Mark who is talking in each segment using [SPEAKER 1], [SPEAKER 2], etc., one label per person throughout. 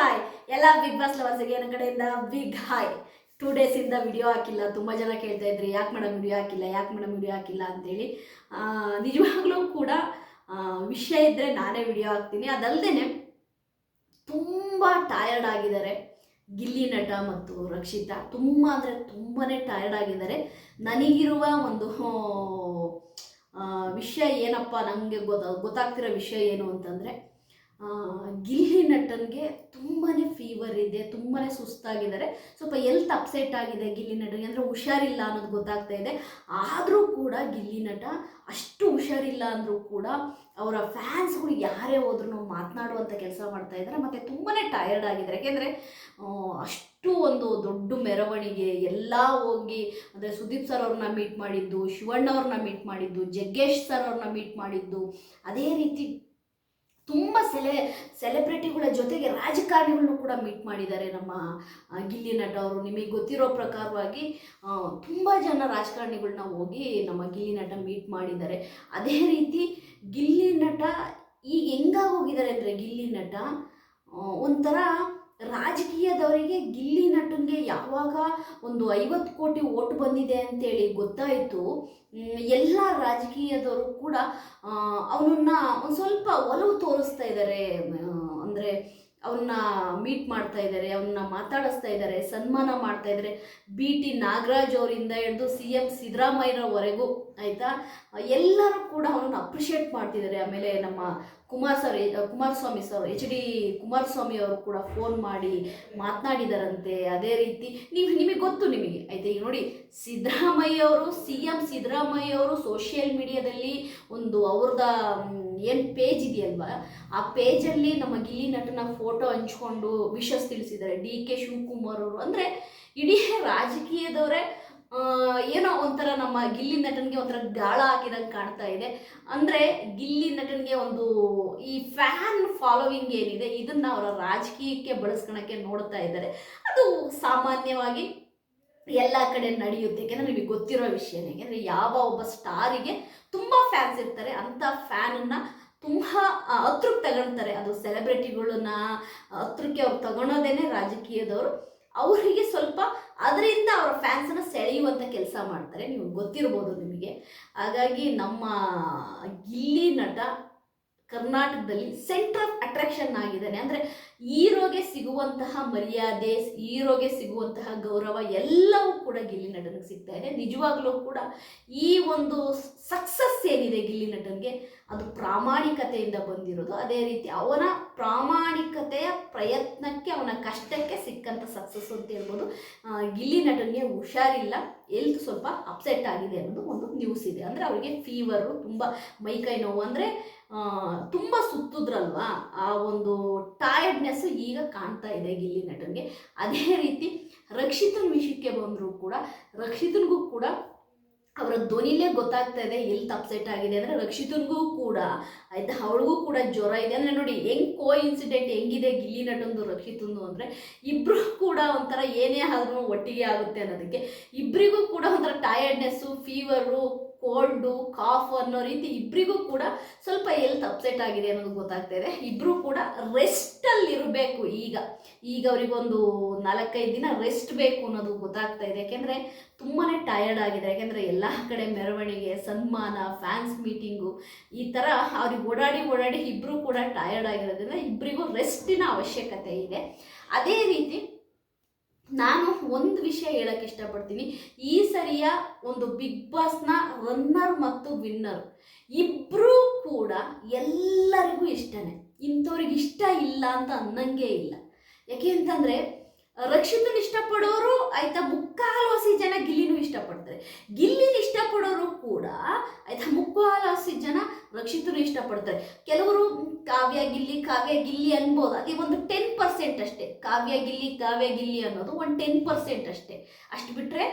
[SPEAKER 1] Hi ಎಲ್ಲ big boss ಲವರ್ಸ್ಗೆ ನನ್ನ ಕಡೆಯಿಂದ ಬಿಗ್ ಹಾಯ್ ಟೂ ಡೇಸಿಂದ ವಿಡಿಯೋ ಹಾಕಿಲ್ಲ. ತುಂಬ ಜನ ಕೇಳ್ತಾ ಇದ್ರಿ, ಯಾಕೆ ಮೇಡಮ್ ವಿಡಿಯೋ ಹಾಕಿಲ್ಲ, ಯಾಕೆ ಮೇಡಮ್ ವಿಡಿಯೋ ಹಾಕಿಲ್ಲ ಅಂತೇಳಿ. ನಿಜವಾಗ್ಲೂ ಕೂಡ ವಿಷಯ ಇದ್ದರೆ ನಾನೇ ವಿಡಿಯೋ ಹಾಕ್ತೀನಿ. ಅದಲ್ಲದೆ ತುಂಬ ಟಯರ್ಡ್ ಆಗಿದ್ದಾರೆ. ಗಿಲ್ಲಿ ನಟ ಮತ್ತು ರಕ್ಷಿತಾ ತುಂಬ ಅಂದರೆ ತುಂಬಾ ಟಯರ್ಡ್ ಆಗಿದ್ದಾರೆ. ನನಗಿರುವ ಒಂದು ವಿಷಯ ಏನಪ್ಪ ನನಗೆ ಗೊತ್ತ, ಗೊತ್ತಾಗ್ತಿರೋ ವಿಷಯ ಏನು ಅಂತಂದರೆ ಗಿಲ್ಲಿ ನಟನ್ಗೆ ಇದೆ ತುಂಬಾ ಸುಸ್ತಾಗಿದ್ದಾರೆ. ಸ್ವಲ್ಪ ಎಲ್ತ್ ಅಪ್ಸೆಟ್ ಆಗಿದೆ ಗಿಲ್ಲಿ ನಟನಿಗೆ ಅಂದರೆ ಹುಷಾರಿಲ್ಲ ಅನ್ನೋದು ಗೊತ್ತಾಗ್ತಾ ಇದೆ. ಆದರೂ ಕೂಡ ಗಿಲ್ಲಿ ನಟ ಅಷ್ಟು ಹುಷಾರಿಲ್ಲ ಅಂದರೂ ಕೂಡ ಅವರ ಫ್ಯಾನ್ಸ್ಗಳು ಯಾರೇ ಹೋದ್ರೂ ಮಾತನಾಡುವಂಥ ಕೆಲಸ ಮಾಡ್ತಾ ಇದ್ದಾರೆ. ಮತ್ತು ತುಂಬಾ ಟಯರ್ಡ್ ಆಗಿದ್ದಾರೆ. ಯಾಕೆಂದರೆ ಅಷ್ಟು ಒಂದು ದೊಡ್ಡ ಮೆರವಣಿಗೆ, ಎಲ್ಲ ಹೋಗಿ ಅಂದರೆ ಸುದೀಪ್ ಸರ್ ಅವ್ರನ್ನ ಮೀಟ್ ಮಾಡಿದ್ದು, ಶಿವಣ್ಣ ಅವ್ರನ್ನ ಮೀಟ್ ಮಾಡಿದ್ದು, ಜಗ್ಗೇಶ್ ಸರ್ ಅವ್ರನ್ನ ಮೀಟ್ ಮಾಡಿದ್ದು, ಅದೇ ರೀತಿ ತುಂಬ ಸೆಲೆ ಸೆಲೆಬ್ರಿಟಿಗಳ ಜೊತೆಗೆ ರಾಜಕಾರಣಿಗಳನ್ನು ಕೂಡ ಮೀಟ್ ಮಾಡಿದ್ದಾರೆ ನಮ್ಮ ಗಿಲ್ಲಿ ನಟ ಅವರು. ನಿಮಗೆ ಗೊತ್ತಿರೋ ಪ್ರಕಾರವಾಗಿ ತುಂಬ ಜನ ರಾಜಕಾರಣಿಗಳನ್ನ ಹೋಗಿ ನಮ್ಮ ಗಿಲ್ಲಿ ನಟ ಮೀಟ್ ಮಾಡಿದ್ದಾರೆ. ಅದೇ ರೀತಿ ಗಿಲ್ಲಿ ನಟ ಈಗ ಹೆಂಗಾಗೋಗಿದ್ದಾರೆ ಅಂದರೆ ಗಿಲ್ಲಿ ನಟ ಒಂಥರ ರಾಜಕೀಯದವರಿಗೆ ಯಾವಾಗ ಒಂದು ಐವತ್ತು ಕೋಟಿ ಓಟ್ ಬಂದಿದೆ ಅಂತೇಳಿ ಗೊತ್ತಾಯಿತು. ಎಲ್ಲ ರಾಜಕೀಯದವರು ಕೂಡ ಅವನನ್ನ ಒಂದು ಸ್ವಲ್ಪ ಒಲವು ತೋರಿಸ್ತಾ ಇದ್ದಾರೆ ಅಂದರೆ ಅವನ್ನ ಮೀಟ್ ಮಾಡ್ತಾ ಇದ್ದಾರೆ ಅವನ್ನ ಮಾತಾಡಿಸ್ತಾ ಇದ್ದಾರೆ ಸನ್ಮಾನ ಮಾಡ್ತಾ ಇದ್ದಾರೆ ಬಿ ಟಿ ನಾಗರಾಜ್ ಅವರಿಂದ ಹಿಡಿದು ಸಿ ಎಂ ಸಿದ್ದರಾಮಯ್ಯರವರೆಗೂ, ಆಯಿತಾ? ಎಲ್ಲರೂ ಕೂಡ ಅವನನ್ನು ಅಪ್ರಿಷಿಯೇಟ್ ಮಾಡ್ತಿದ್ದಾರೆ ಆಮೇಲೆ ನಮ್ಮ Kumar sir Kumaraswamy sir, H D Kumaraswamy ಅವರು ಕೂಡ ಫೋನ್ ಮಾಡಿ ಮಾತನಾಡಿದಾರಂತೆ. ಅದೇ ರೀತಿ ನೀವು ನಿಮಗೆ ಗೊತ್ತು ನಿಮಗೆ. ಆಯ್ತಾ? ಈಗ ನೋಡಿ, ಸಿದ್ದರಾಮಯ್ಯ ಅವರು ಸಿ ಎಂ ಸಿದ್ದರಾಮಯ್ಯ ಅವರು ಸೋಷಿಯಲ್ ಮೀಡಿಯಾದಲ್ಲಿ ಒಂದು ಅವ್ರದ ಏನು ಪೇಜ್ ಇದೆಯಲ್ವಾ? ಆ ಪೇಜಲ್ಲಿ ನಮ್ಮ ಗಿಲ್ಲಿ ನಟನ ಫೋಟೋ ಹಂಚ್ಕೊಂಡು ವಿಷಸ್ ತಿಳಿಸಿದ್ದಾರೆ. ಡಿ ಕೆ ಶಿವಕುಮಾರ್ ಅವರು. ಅಂದರೆ ಇಡೀ ರಾಜಕೀಯದವರೇ ಏನೋ ಒಂಥರ ನಮ್ಮ ಗಿಲ್ಲಿ ನಟನಿಗೆ ಒಂಥರ ಗಾಳ ಹಾಕಿದಂಗೆ ಕಾಣ್ತಾ ಇದೆ. ಅಂದರೆ ಗಿಲ್ಲಿ ನಟನಿಗೆ ಒಂದು ಈ ಫ್ಯಾನ್ ಫಾಲೋವಿಂಗ್ ಏನಿದೆ, ಇದನ್ನು ಅವರ ರಾಜಕೀಯಕ್ಕೆ ಬಳಸ್ಕೊಳಕ್ಕೆ ನೋಡ್ತಾ ಇದ್ದಾರೆ. ಅದು ಸಾಮಾನ್ಯವಾಗಿ ಎಲ್ಲ ಕಡೆ ನಡೆಯುತ್ತೆ. ಯಾಕೆಂದರೆ ನಿಮಗೆ ಗೊತ್ತಿರೋ ವಿಷಯನೇ, ಯಾಕೆಂದರೆ ಯಾವ ಒಬ್ಬ ಸ್ಟಾರಿಗೆ ತುಂಬ ಫ್ಯಾನ್ಸ್ ಇರ್ತಾರೆ. ಅಂಥ ಫ್ಯಾನನ್ನು ತುಂಬ ಹತ್ರಕ್ಕೆ ತಗೊಳ್ತಾರೆ. ಅದು ಸೆಲೆಬ್ರಿಟಿಗಳನ್ನ ಹತ್ರಕ್ಕೆ ಅವ್ರು ತಗೊಳೋದೇನೆ ರಾಜಕೀಯದವರು. ಅವರಿಗೆ ಸ್ವಲ್ಪ ಅದರಿಂದ ಅವರ ಫ್ಯಾನ್ಸನ್ನು ಸೆಳೆಯುವಂಥ ಕೆಲಸ ಮಾಡ್ತಾರೆ. ನೀವು ಗೊತ್ತಿರ್ಬೋದು ನಿಮಗೆ. ಹಾಗಾಗಿ ನಮ್ಮ ಗಿಲ್ಲಿ ನಟ ಕರ್ನಾಟಕದಲ್ಲಿ ಸೆಂಟರ್ ಆಫ್ ಅಟ್ರಾಕ್ಷನ್ ಆಗಿದ್ದಾನೆ. ಅಂದರೆ ಹೀರೋಗೆ ಸಿಗುವಂತಹ ಮರ್ಯಾದೆ ಈರೋಗೆ ಸಿಗುವಂತಹ ಗೌರವ ಎಲ್ಲವೂ ಕೂಡ ಗಿಲ್ಲಿ ನಟನಿಗೆ ಸಿಗ್ತಾ ಇದೆ. ನಿಜವಾಗ್ಲೂ ಕೂಡ ಈ ಒಂದು ಸಕ್ಸಸ್ ಏನಿದೆ ಗಿಲ್ಲಿ ನಟನಿಗೆ, ಅದು ಪ್ರಾಮಾಣಿಕತೆಯಿಂದ ಬಂದಿರೋದು. ಅದೇ ರೀತಿ ಅವನ ಪ್ರಾಮಾಣಿಕತೆಯ ಪ್ರಯತ್ನಕ್ಕೆ, ಅವನ ಕಷ್ಟಕ್ಕೆ ಸಿಕ್ಕಂಥ ಸಕ್ಸಸ್ ಅಂತ ಹೇಳ್ಬೋದು. ಗಿಲ್ಲಿ ನಟನಿಗೆ ಹುಷಾರಿಲ್ಲ. ಎಲ್ತ್ ಸ್ವಲ್ಪ ಅಪ್ಸೆಟ್ ಆಗಿದೆ ಅನ್ನೋದು ಒಂದು ನ್ಯೂಸ್ ಇದೆ. ಅಂದರೆ ಅವರಿಗೆ ಫೀವರು ತುಂಬ ಮೈಕೈ ನೋವು. ಅಂದರೆ ತುಂಬ ಸುತ್ತಿದ್ರಲ್ವಾ? ಆ ಒಂದು ಟಯರ್ಡ್ನೆಸ್ ಈಗ ಕಾಣ್ತಾ ಇದೆ ಗಿಲ್ಲಿ ನಟನ್ಗೆ. ಅದೇ ರೀತಿ ರಕ್ಷಿತನ್ ವಿಷಯಕ್ಕೆ ಬಂದರೂ ಕೂಡ, ರಕ್ಷಿತನಿಗೂ ಕೂಡ ಅವರ ಧ್ವನಿಲೇ ಗೊತ್ತಾಗ್ತಾ ಇದೆ ಎಲ್ಲಿ ಅಪ್ಸೆಟ್ ಆಗಿದೆ ಅಂದರೆ ರಕ್ಷಿತನಿಗೂ ಕೂಡ. ಆಯ್ತಾ? ಅವಳಿಗೂ ಕೂಡ ಜ್ವರ ಇದೆ. ಅಂದರೆ ನೋಡಿ, ಹೆಂಗ್ ಕೋ ಇನ್ಸಿಡೆಂಟ್ ಹೆಂಗಿದೆ ಗಿಲ್ಲಿ ನಟಂದು, ರಕ್ಷಿತಂದು ಅಂದರೆ ಇಬ್ಬರು ಕೂಡ ಒಂಥರ ಏನೇ ಆದ್ರೂ ಒಟ್ಟಿಗೆ ಆಗುತ್ತೆ ಅನ್ನೋದಕ್ಕೆ. ಇಬ್ಬರಿಗೂ ಕೂಡ ಒಂಥರ ಟಯರ್ಡ್ನೆಸ್ಸು ಫೀವರು ಕೋಲ್ಡು, ಕಾಫ್ ಅನ್ನೋ ರೀತಿ ಇಬ್ಬರಿಗೂ ಕೂಡ ಸ್ವಲ್ಪ ಎಲ್ತ್ ಅಪ್ಸೆಟ್ ಆಗಿದೆ ಅನ್ನೋದು ಗೊತ್ತಾಗ್ತಾ ಇದೆ. ಇಬ್ಬರು ಕೂಡ ರೆಸ್ಟಲ್ಲಿ ಇರಬೇಕು ಈಗ. ಈಗ ಅವರಿಗೊಂದು ನಾಲ್ಕೈದು ದಿನ ರೆಸ್ಟ್ ಬೇಕು ಅನ್ನೋದು ಗೊತ್ತಾಗ್ತಾ ಇದೆ. ಯಾಕೆಂದರೆ ತುಂಬಾ ಟಯರ್ಡ್ ಆಗಿದೆ. ಯಾಕೆಂದರೆ ಎಲ್ಲ ಕಡೆ ಮೆರವಣಿಗೆ, ಸನ್ಮಾನ ಫ್ಯಾನ್ಸ್ ಮೀಟಿಂಗು ಈ ಥರ ಅವ್ರಿಗೆ ಓಡಾಡಿ ಓಡಾಡಿ ಇಬ್ಬರು ಕೂಡ ಟಯರ್ಡ್ ಆಗಿರೋದ್ರಿಂದ ಇಬ್ಬರಿಗೂ ರೆಸ್ಟಿನ ಅವಶ್ಯಕತೆ ಇದೆ. ಅದೇ ರೀತಿ ನಾನು ಒಂದು ವಿಷಯ ಹೇಳಕ್ಕೆ ಇಷ್ಟಪಡ್ತೀನಿ. ಈ ಸರಿಯ ಒಂದು ಬಿಗ್ ಬಾಸ್ನ ರನ್ನರ್ ಮತ್ತು ವಿನ್ನರ್ ಇಬ್ಬರೂ ಕೂಡ ಎಲ್ಲರಿಗೂ ಇಷ್ಟನೇ. ಇಂಥವ್ರಿಗೆ ಇಷ್ಟ ಇಲ್ಲ ಅಂತ ಅನ್ನಂಗೆ ಇಲ್ಲ. ಯಾಕೆ ಅಂತಂದರೆ, ರಕ್ಷಿತನ ಇಷ್ಟಪಡೋರು ಆಯ್ತಾ ಮುಕ್ಕಾಲೋಸಿ ಜನ ಗಿಲ್ಲಿನೂ ಇಷ್ಟಪಡ್ತಾರೆ. ಗಿಲ್ಲಿನ ಇಷ್ಟಪಡೋರು ಕೂಡ ಆಯ್ತಾ ಮುಕ್ಕಾಲೋಸಿ ಜನ ರಕ್ಷಿತನು ಇಷ್ಟಪಡ್ತಾರೆ. ಕೆಲವರು ಕಾವ್ಯ ಗಿಲ್ಲಿ ಕಾವ್ಯ ಗಿಲ್ಲಿ ಅನ್ಬೋದು. ಅದೇ ಒಂದು ಟೆನ್ ಪರ್ಸೆಂಟ್ ಅಷ್ಟೇ. ಕಾವ್ಯ ಗಿಲ್ಲಿ ಕಾವ್ಯ ಗಿಲ್ಲಿ ಅನ್ನೋದು ಒಂದು ಟೆನ್ ಪರ್ಸೆಂಟ್ ಅಷ್ಟೇ. ಅಷ್ಟು ಬಿಟ್ಟರೆ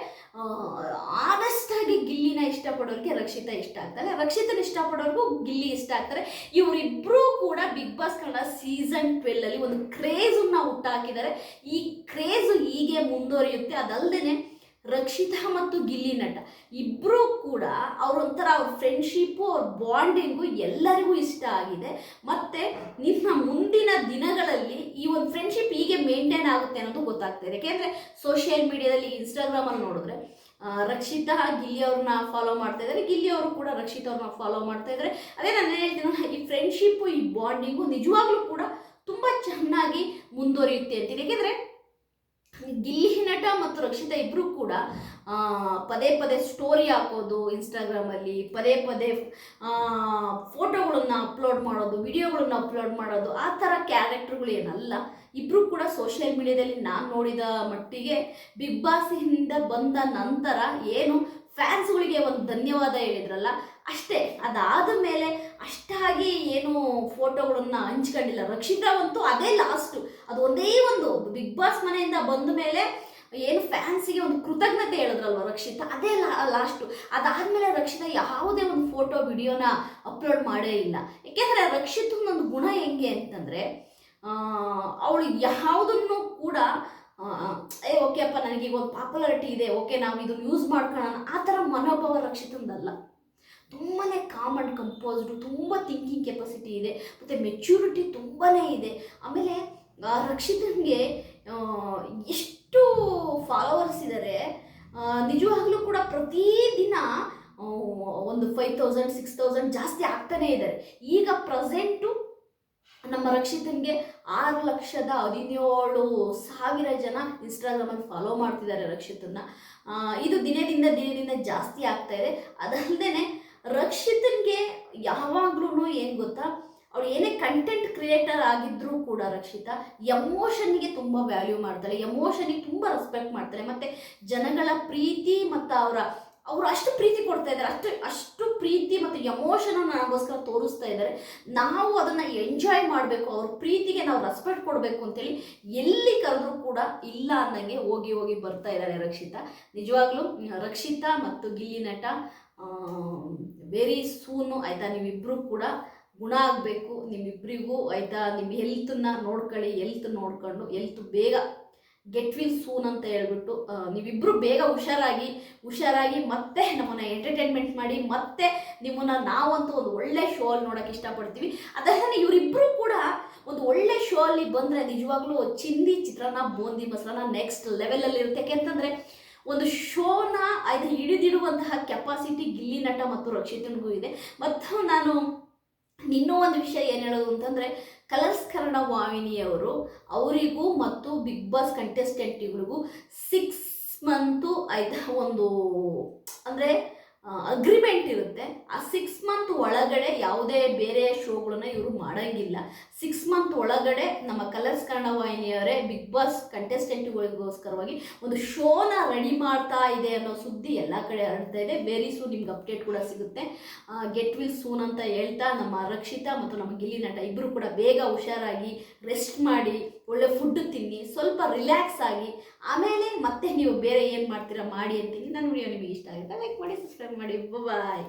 [SPEAKER 1] ಆದಷ್ಟಾಗಿ ಗಿಲ್ಲಿನ ಇಷ್ಟಪಡೋರಿಗೆ ರಕ್ಷಿತ ಇಷ್ಟ ಆಗ್ತಾರೆ ರಕ್ಷಿತನ ಇಷ್ಟಪಡೋರ್ಗೂ ಗಿಲ್ಲಿ ಇಷ್ಟ ಆಗ್ತಾರೆ. ಇವರಿಬ್ಬರೂ ಕೂಡ ಬಿಗ್ ಬಾಸ್ ಕನ್ನಡ ಸೀಸನ್ ಟ್ವೆಲ್ಲಲ್ಲಿ ಒಂದು ಕ್ರೇಜನ್ನ ಹುಟ್ಟಾಕಿದ್ದಾರೆ. ಈ ಕ್ರೇಜು ಹೀಗೆ ಮುಂದುವರಿಯುತ್ತೆ. ಅದಲ್ಲದೆ ರಕ್ಷಿತಾ ಮತ್ತು ಗಿಲ್ಲಿ ನಟ. ಇಬ್ಬರೂ ಕೂಡ ಅವರೊಂಥರ ಅವ್ರ ಫ್ರೆಂಡ್ಶಿಪ್ಪು ಅವ್ರ ಬಾಂಡಿಂಗು ಎಲ್ಲರಿಗೂ ಇಷ್ಟ ಆಗಿದೆ. ಮತ್ತು ನಿಮ್ಮ ಮುಂದಿನ ದಿನಗಳಲ್ಲಿ ಈ ಒಂದು ಫ್ರೆಂಡ್ಶಿಪ್ ಹೀಗೆ ಮೇಂಟೈನ್ ಆಗುತ್ತೆ ಅನ್ನೋದು ಗೊತ್ತಾಗ್ತಾ ಇದೆ. ಯಾಕೆಂದರೆ ಸೋಷಿಯಲ್ ಮೀಡಿಯಾದಲ್ಲಿ ಇನ್ಸ್ಟಾಗ್ರಾಮಲ್ಲಿ ನೋಡಿದ್ರೆ ರಕ್ಷಿತಾ, ಗಿಲ್ಲಿ ಅವ್ರನ್ನ ಫಾಲೋ ಮಾಡ್ತಾ ಇದ್ದಾರೆ. ಗಿಲ್ಲಿ ಅವರು ಕೂಡ ರಕ್ಷಿತಾ ಅವ್ರನ್ನ ಫಾಲೋ ಮಾಡ್ತಾ ಇದ್ದಾರೆ. ಅದೇ ನಾನು ಹೇಳ್ತೀನಿ ಈ ಫ್ರೆಂಡ್ಶಿಪ್ಪು ಈ ಬಾಂಡಿಂಗು ನಿಜವಾಗ್ಲೂ ಕೂಡ ತುಂಬ ಚೆನ್ನಾಗಿ ಮುಂದುವರಿಯುತ್ತೆ ಅಂತೀನಿ. ಯಾಕೆಂದರೆ ಗಿಲ್ಲಿ ನಟ ಮತ್ತು ರಕ್ಷಿತಾ ಇಬ್ಬರು ಕೂಡ ಪದೇ ಪದೇ ಸ್ಟೋರಿ ಹಾಕೋದು ಇನ್ಸ್ಟಾಗ್ರಾಮಲ್ಲಿ ಪದೇ ಪದೇ ಫೋಟೋಗಳನ್ನು ಅಪ್ಲೋಡ್ ಮಾಡೋದು ವಿಡಿಯೋಗಳನ್ನ ಅಪ್ಲೋಡ್ ಮಾಡೋದು, ಆ ಥರ ಕ್ಯಾರೆಕ್ಟರ್ಗಳು ಏನಲ್ಲ. ಇಬ್ಬರು ಕೂಡ ಸೋಷಿಯಲ್ ಮೀಡಿಯಾದಲ್ಲಿ ನಾನು ನೋಡಿದ ಮಟ್ಟಿಗೆ ಬಿಗ್ ಬಾಸಿಂದ ಬಂದ ನಂತರ ಏನು ಫ್ಯಾನ್ಸ್ಗಳಿಗೆ ಒಂದು ಧನ್ಯವಾದ ಹೇಳಿದ್ರಲ್ಲ, ಅಷ್ಟೇ. ಅದಾದ ಮೇಲೆ ಅಷ್ಟಾಗಿ ಏನು ಫೋಟೋಗಳನ್ನು ಹಂಚ್ಕೊಂಡಿಲ್ಲ. ರಕ್ಷಿತಾ ಅಂತೂ ಅದೇ ಲಾಸ್ಟು ಅದು ಒಂದೇ ಒಂದು ಬಿಗ್ ಬಾಸ್ ಮನೆಯಿಂದ ಬಂದ ಮೇಲೆ ಏನು ಫ್ಯಾನ್ಸಿಗೆ ಒಂದು ಕೃತಜ್ಞತೆ ಹೇಳಿದ್ರಲ್ವ ರಕ್ಷಿತ? ಅದೇ ಲಾಸ್ಟು ಅದಾದಮೇಲೆ ರಕ್ಷಿತ ಯಾವುದೇ ಒಂದು ಫೋಟೋ ವಿಡಿಯೋನ ಅಪ್ಲೋಡ್ ಮಾಡೇ ಇಲ್ಲ. ಏಕೆಂದರೆ ರಕ್ಷಿತನ ಒಂದು ಗುಣ ಹೆಂಗೆ ಅಂತಂದರೆ ಅವಳು ಯಾವುದನ್ನು ಕೂಡ ಏ ಓಕೆ ಅಪ್ಪ ನನಗೀಗ ಒಂದು ಪಾಪ್ಯುಲಾರಿಟಿ ಇದೆ ಓಕೆ ನಾವು ಇದನ್ನು ಯೂಸ್ ಮಾಡ್ಕೊಳ್ಳೋಣ. ಆ ಥರ ಮನೋಭಾವ ರಕ್ಷಿತಂದಲ್ಲ. ತುಂಬಾ ಕಾಮ್ ಆ್ಯಂಡ್ ಕಂಪೋಸ್ಡು ತುಂಬ ಥಿಂಕಿಂಗ್ ಕೆಪಾಸಿಟಿ ಇದೆ. ಮತ್ತು ಮೆಚ್ಯೂರಿಟಿ ತುಂಬಾ ಇದೆ. ಆಮೇಲೆ ರಕ್ಷಿತನಿಗೆ ಎಷ್ಟು ಫಾಲೋವರ್ಸ್ ಇದ್ದಾರೆ ನಿಜವಾಗ್ಲೂ ಕೂಡ ಪ್ರತಿದಿನ ಒಂದು ಫೈವ್ ತೌಸಂಡ್ ಸಿಕ್ಸ್ ತೌಸಂಡ್ ಜಾಸ್ತಿ ಆಗ್ತಾನೆ ಇದ್ದಾರೆ ಈಗ ಪ್ರೆಸೆಂಟು ನಮ್ಮ ರಕ್ಷಿತನಿಗೆ ಆರು ಲಕ್ಷದ ಹದಿನೇಳು ಸಾವಿರ ಜನ ಇನ್ಸ್ಟಾಗ್ರಾಮಲ್ಲಿ ಫಾಲೋ ಮಾಡ್ತಿದ್ದಾರೆ ರಕ್ಷಿತನ್ನ. ಇದು ದಿನದಿಂದ ದಿನದಿಂದ ಜಾಸ್ತಿ ಆಗ್ತಾ ಇದೆ. ಅದಲ್ಲದೆ ರಕ್ಷಿತನ್ಗೆ ಯಾವಾಗ್ಲೂ ಏನು ಗೊತ್ತಾ? ಅವಳು ಏನೇ ಕಂಟೆಂಟ್ ಕ್ರಿಯೇಟರ್ ಆಗಿದ್ರೂ ಕೂಡ ರಕ್ಷಿತಾ ಎಮೋಷನ್ಗೆ ತುಂಬ ವ್ಯಾಲ್ಯೂ ಮಾಡ್ತಾರೆ ಎಮೋಷನಿಗೆ ತುಂಬ ರೆಸ್ಪೆಕ್ಟ್ ಮಾಡ್ತಾರೆ. ಮತ್ತು ಜನಗಳ ಪ್ರೀತಿ ಮತ್ತು ಅವರ, ಅವರು ಅಷ್ಟು ಪ್ರೀತಿ ಕೊಡ್ತಾ ಇದ್ದಾರೆ, ಅಷ್ಟು ಅಷ್ಟು ಪ್ರೀತಿ ಮತ್ತು ಎಮೋಷನ್ ನನಗೋಸ್ಕರ ತೋರಿಸ್ತಾ ಇದ್ದಾರೆ. ನಾವು ಅದನ್ನು ಎಂಜಾಯ್ ಮಾಡಬೇಕು, ಅವ್ರ ಪ್ರೀತಿಗೆ ನಾವು ರೆಸ್ಪೆಕ್ಟ್ ಕೊಡಬೇಕು ಅಂತೇಳಿ ಎಲ್ಲಿ ಕರೆದ್ರೂ ಕೂಡ ಇಲ್ಲ ಅನ್ನಂಗೆ ಹೋಗಿ ಹೋಗಿ ಬರ್ತಾ ಇದ್ದಾರೆ ರಕ್ಷಿತಾ. ನಿಜವಾಗ್ಲೂ, ರಕ್ಷಿತಾ ಮತ್ತು ಗಿಲ್ಲಿ ನಟ ವೆರಿ ಸೂನು ಆಯಿತಾ ನೀವಿಬ್ಬರೂ ಕೂಡ ಗುಣ ಆಗಬೇಕು ನಿಮ್ಮಿಬ್ಬರಿಗೂ ಆಯಿತಾ? ನಿಮ್ಮ ಹೆಲ್ತನ್ನ ನೋಡ್ಕೊಳ್ಳಿ ಎಲ್ತ್ ನೋಡ್ಕೊಂಡು ಎಲ್ತ್ ಬೇಗ ಗೆಟ್ ವಿಲ್ ಸೂನ್ ಅಂತ ಹೇಳ್ಬಿಟ್ಟು ನೀವಿಬ್ಬರು ಬೇಗ ಹುಷಾರಾಗಿ ಹುಷಾರಾಗಿ ಮತ್ತೆ ನಮ್ಮನ್ನು ಎಂಟರ್ಟೈನ್ಮೆಂಟ್ ಮಾಡಿ, ಮತ್ತೆ ನಿಮ್ಮನ್ನ ನಾವಂತೂ ಒಂದು ಒಳ್ಳೆ ಶೋ ಅಲ್ಲಿ ನೋಡೋಕೆ ಇಷ್ಟಪಡ್ತೀವಿ. ಅದರಿಂದ ಇವರಿಬ್ಬರು ಕೂಡ ಒಂದು ಒಳ್ಳೆ ಶೋ ಅಲ್ಲಿ ಬಂದರೆ ನಿಜವಾಗ್ಲೂ ಚಿಂದಿ ಚಿತ್ರಾನ್ನ, ಬೂಂದಿ ಮೊಸರನ್ನ ನೆಕ್ಸ್ಟ್ ಲೆವೆಲಲ್ಲಿ ಇರುತ್ತೆ. ಯಾಕೆಂತಂದರೆ ಒಂದು ಶೋನ ಅದು ಹಿಡಿದಿಡುವಂತಹ ಕೆಪಾಸಿಟಿ ಗಿಲ್ಲಿ ನಟ ಮತ್ತು ರಕ್ಷಿತನಿಗೂ ಇದೆ. ಮತ್ತು ನಾನು ಇನ್ನೂ ಒಂದು ವಿಷಯ ಏನು ಹೇಳೋದು ಅಂತಂದರೆ ಕಲರ್ಸ್ ಕನ್ನಡ ವಾಹಿನಿಯವರು ಅವರಿಗೂ ಮತ್ತು ಬಿಗ್ ಬಾಸ್ ಕಂಟೆಸ್ಟೆಂಟ್ ಇವರಿಗೂ ಸಿಕ್ಸ್ ಮಂತು ಆಯ್ತಾ ಒಂದು, ಅಂದರೆ ಅಗ್ರಿಮೆಂಟ್ ಇರುತ್ತೆ. ಆ ಸಿಕ್ಸ್ ಮಂತ್ ಒಳಗಡೆ ಯಾವುದೇ ಬೇರೆ ಶೋಗಳನ್ನ ಇವರು ಮಾಡೋಂಗಿಲ್ಲ. ಸಿಕ್ಸ್ ಮಂತ್ ಒಳಗಡೆ ನಮ್ಮ ಕಲರ್ಸ್ ಕನ್ನಡ ವಾಹಿನಿಯವರೇ ಬಿಗ್ ಬಾಸ್ ಕಂಟೆಸ್ಟೆಂಟ್ಗಳಿಗೋಸ್ಕರವಾಗಿ ಒಂದು ಶೋನ ರೆಡಿ ಮಾಡ್ತಾ ಇದೆ ಅನ್ನೋ ಸುದ್ದಿ ಎಲ್ಲ ಕಡೆ ಹರಡ್ತಾ ಇದೆ. ವೆರಿ ಸೂನ್ ನಿಮ್ಗೆ ಅಪ್ಡೇಟ್ ಕೂಡ ಸಿಗುತ್ತೆ. ಗೆಟ್ ವಿಲ್ ಸೂನ್ ಅಂತ ಹೇಳ್ತಾ ನಮ್ಮ ರಕ್ಷಿತಾ ಮತ್ತು ನಮ್ಮ ಗಿಲ್ಲಿ ನಟ ಇಬ್ಬರು ಕೂಡ ಬೇಗ ಹುಷಾರಾಗಿ ರೆಸ್ಟ್ ಮಾಡಿ, ಒಳ್ಳೆ ಫುಡ್ ತಿನ್ನಿ, ಸ್ವಲ್ಪ ರಿಲ್ಯಾಕ್ಸ್ ಆಗಿ, ಆಮೇಲೆ ಮತ್ತೆ ನೀವು ಬೇರೆ ಏನು ಮಾಡ್ತೀರಾ ಮಾಡಿ ಅಂತೀನಿ. ನಾನು ವಿಡಿಯೋ ನಿಮಗೆ ಇಷ್ಟ ಆಗುತ್ತೆ ಲೈಕ್ ಮಾಡಿ ಸಬ್ಸ್ಕ್ರೈಬ್ ಮಾಡಿ. ಬಾಯ್